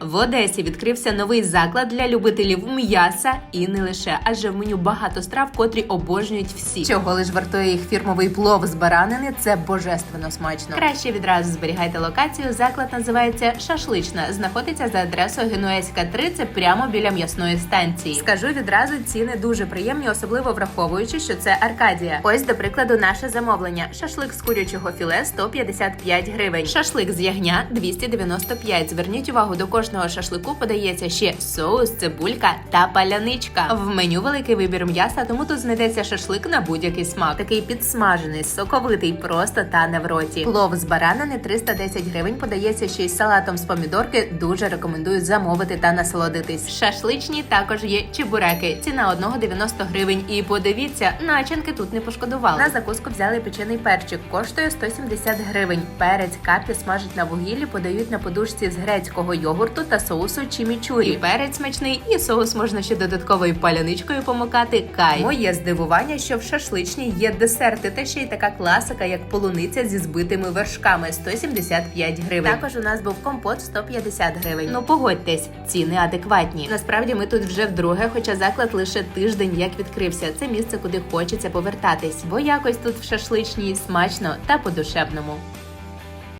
В Одесі відкрився новий заклад для любителів м'яса і не лише, адже в меню багато страв, котрі обожнюють всі. Чого лиш вартує їх фірмовий плов з баранини, це божественно смачно. Краще відразу зберігайте локацію. Заклад називається Шашлична. Знаходиться за адресою Генуезька 3, це прямо біля м'ясної станції. Скажу відразу, ціни дуже приємні, особливо враховуючи, що це Аркадія. Ось до прикладу, наше замовлення: шашлик з курячого філе 155 гривень, шашлик з ягня 295. Зверніть увагу, до кожного шашлику подається ще соус, цибулька та паляничка. В меню великий вибір м'яса, тому тут знайдеться шашлик на будь-який смак. Такий підсмажений, соковитий, просто тане в роті. Плов з баранини 310 гривень подається ще й салатом з помідорки. Дуже рекомендую замовити та насолодитись. Шашличні також є чебуреки. Ціна одного 90 гривень. І подивіться, начинки тут не пошкодували. На закуску взяли печений перчик. Коштує 170 гривень. Перець капі смажать на вугіллі, подають на подушці з грецького йогурту та соусу чімічурі. І перець смачний, і соус можна ще додатковою паляничкою помикати. Кай. Моє здивування, що в шашличній є десерти, та ще й така класика, як полуниця зі збитими вершками 175 гривень. Також у нас був компот 150 гривень. Ну погодьтесь, ціни адекватні. Насправді ми тут вже вдруге, хоча заклад лише тиждень як відкрився. Це місце, куди хочеться повертатись, бо якось тут в шашличній смачно та по-душевному.